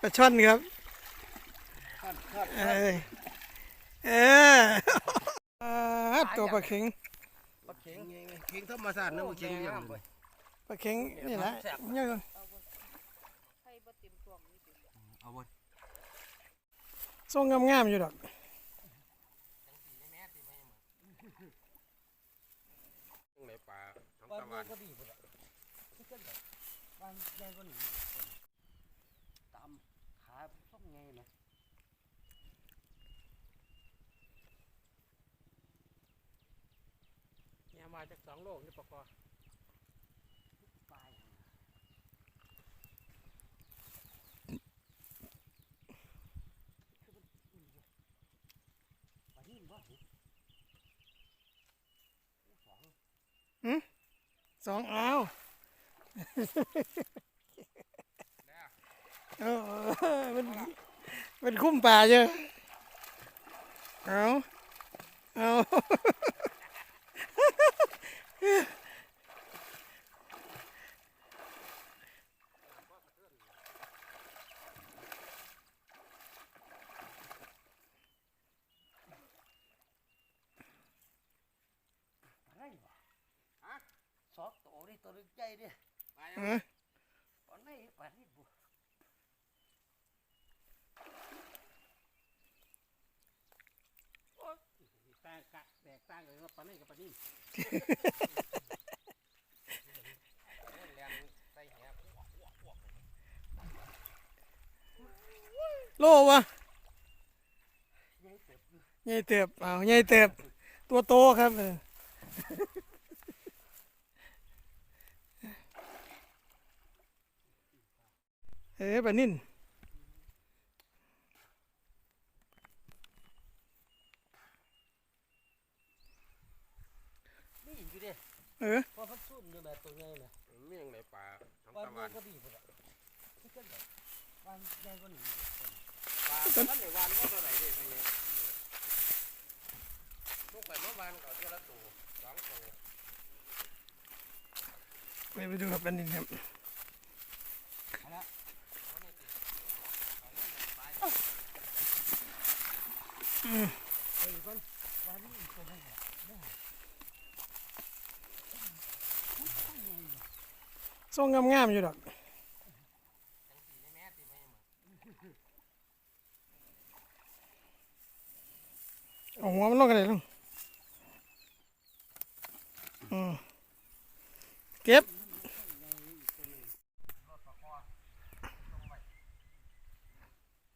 ปลาช่อนครับขัดขัดเอ้ยเอออ่าตัวปลาเข็งปลาเข็งเข็งธรรมชาตินะปลาเข็งเลี้ยงเลยปลาเข็งนี่แหละเนี่ยใครบ่เต็มช่วงนี้ติเอาบนทรงงามๆอยู่ดอกในป่าทั้งบ้านตะเมืวัองนก็ดีพุ่นอะที่เกิด แบบบ้านใหญ่กว่านี้ตามขาส่งไงนะเนี่ยมาจากสองโลกนี่ปะกอปลายปลาหินบ่หิสองอ้าว เออมันมันคุ้มป่าเยอะเอาเอาอะไรวะฮะสองตัวนี่ตัวนึงใหญ่ดิเออปลาไหนปลาหินบ่ต่างกะแตกต่างเลย ว่าปลานี่กับปลานี่แรงใส่แหบโลวะใหญ่เติบอยู่ใหญ่เติบเอาใหญ่เติบตัวโตครับ เออเอ้ยปลานิ่นนี่อยู่ดิเออเพราะมันสุ่นอยู่แบบตัวใหญ่นะมีอย่างในป่าทั้งบ้านตะเมืวัองนก็ดีพุ่นอะที่เกิดแบบบ้านใหญ่กว่านี้ปลาท่านในวันก็เท่าไหร่ดิทีนี้ลูกไปเมื่อวานก็เท่าละตัวสองตัวไปไปดูครับปลานิ่นครับ เฮ้ยก่อ นบ้านนี้อีกตัวหนึงอะทรงงามๆอยู่ดอกเอาหัวมันลงกันเลยลุงเก็บ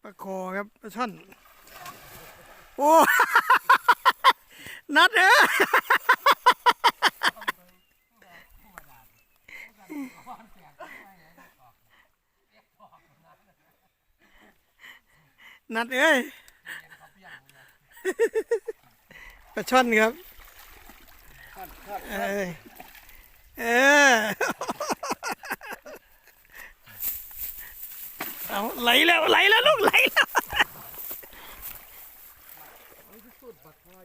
ปลาคอครับปลาช่อน โอ้ นัดเอ้ยนัดเอ้ยปลาช่อนครับเอ้ยเออเอาไหลแล้วไหลแล้วลูกไหลแล้ว สุดบักมา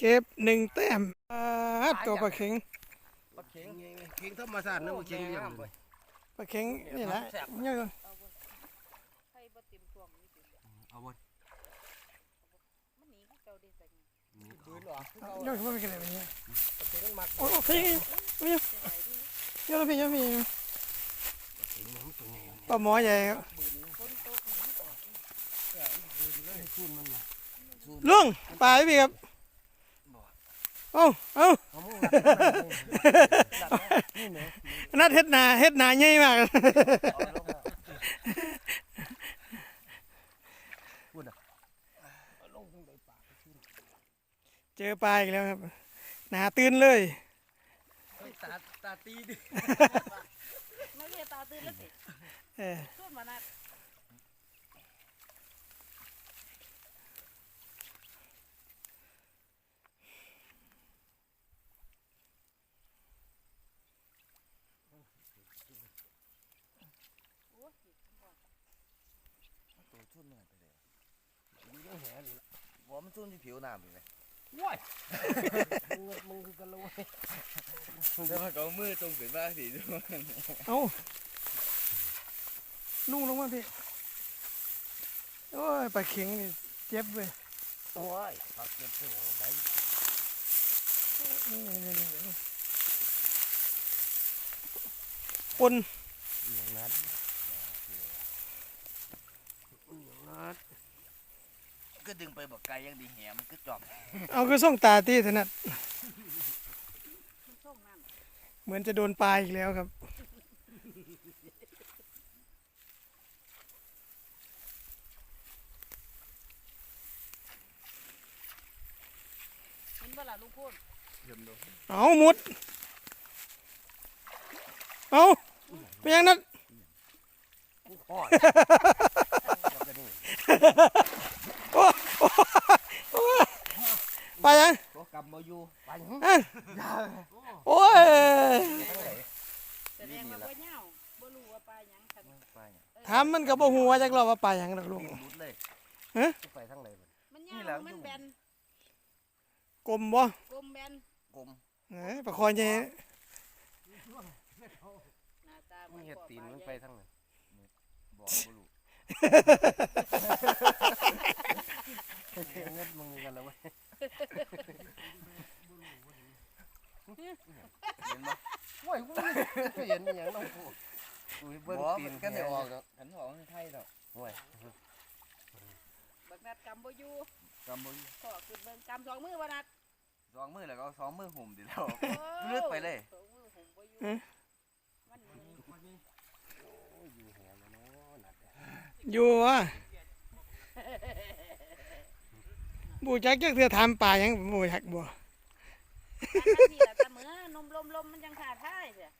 เยอะว่ะเก็บหนึ่งแต้มอ่าตัวปลาเข็งปลาเข็งเข็งธรรมชาตินะปลาเข็งเลี้ยงเลยปลาเข็งนี่แหละเนี่ยเอาบ่ใครบ่เต็มช่วงนี้ติเอาบนมันหนีคือเก่าเด้ใส่ไงปืนหรอยอดเขาไม่กันเลยวันนี้ปลาเข็งมันมักโอ้โหพี่พี่ยอดพี่ยอดพี่ปลาหมอใหญ่ครับลุงปลาพี่ครับ เอ้าเอ้าเอามือนัดเฮ็ดนาเฮ็ดนาใหญ่มากลงตรงไหนปากเจอปลาอีกแล้วครับหนาตื่นเลยเฮ้ยตาตาตีดิไม่ได้ตาตื่นแล้วติเออ ชุ่นหน่อยไปเลยดูเรื่องแหนี่ละบอกมันชุ่นที่ผิวน้ำไปไหมว้ายมึงมึงคือกันแล้วเว้ยแล้วมันก็เอามือตรงขึ้นมาสิดูเอานุ่งลงมาพี่โอ้ยปลาเข็งนี่เจ็บเว้ยโอ้ยปักเก็บเสื้อไหนนี่นี่นี่นี่ปนอย่างนั้น อย่างนั้นก็ดึงไปบักไก่ยังดีแหมก็จอบเอาคือส่องตาตีถนัดมันช่องนั่นเหมือนจะโดนปลาอีกแล้วครับ เห็นบ่ล่ะลุงพูนเยี่ยมดูเอาหมุดเอาเป็นยังนั้นโอ้ ยแล้วก็นี่ไปยังก็กำมาอยู่ไปหึอะโอ้ยแสดงว่าบ่เหย้าบ่รู้ว่าปลาหยังคันไปถามมันก็บ่ฮู้ว่าจักรอบว่าไปหยังดอกลูกรุดเลยไปทางไหนมัน มันเหนี่ย้าแหละ มันแบนกลมบ่กลมแบนกลม เอ้ยปลาคอใหญ่หน้าตามึงเห็ดตีนมันไปทางไหนบอกบ่รู้ เงินมึงคือกันแล้วเว้ยเห็นบ่โอ้ยกูไม่เห็นอหย่างน้องกูกูเบิ่งบอกตีนกันได้ออกแหขันออกในไทยดอกโอ้ยบักนัดกำบ่อยู่กำบ่อยู่ขอขึ้นเบิ่งกำสองมือบ่นัดสองมือแล้วก็เอาสองมือหุ่มดิแล้วโอ้ลึกไปเลย สองมือผมบ่อยู่มันหนี โอ้ยอยู่แหงแล้วเนาะนัดเนี่ย อยู่วะบูจักจักเธอถามป่าหยังบูจักบ่อันนั้นนี่ล่ะตาเหมือนมลมลมๆมันยังขาดท้ายเด้อ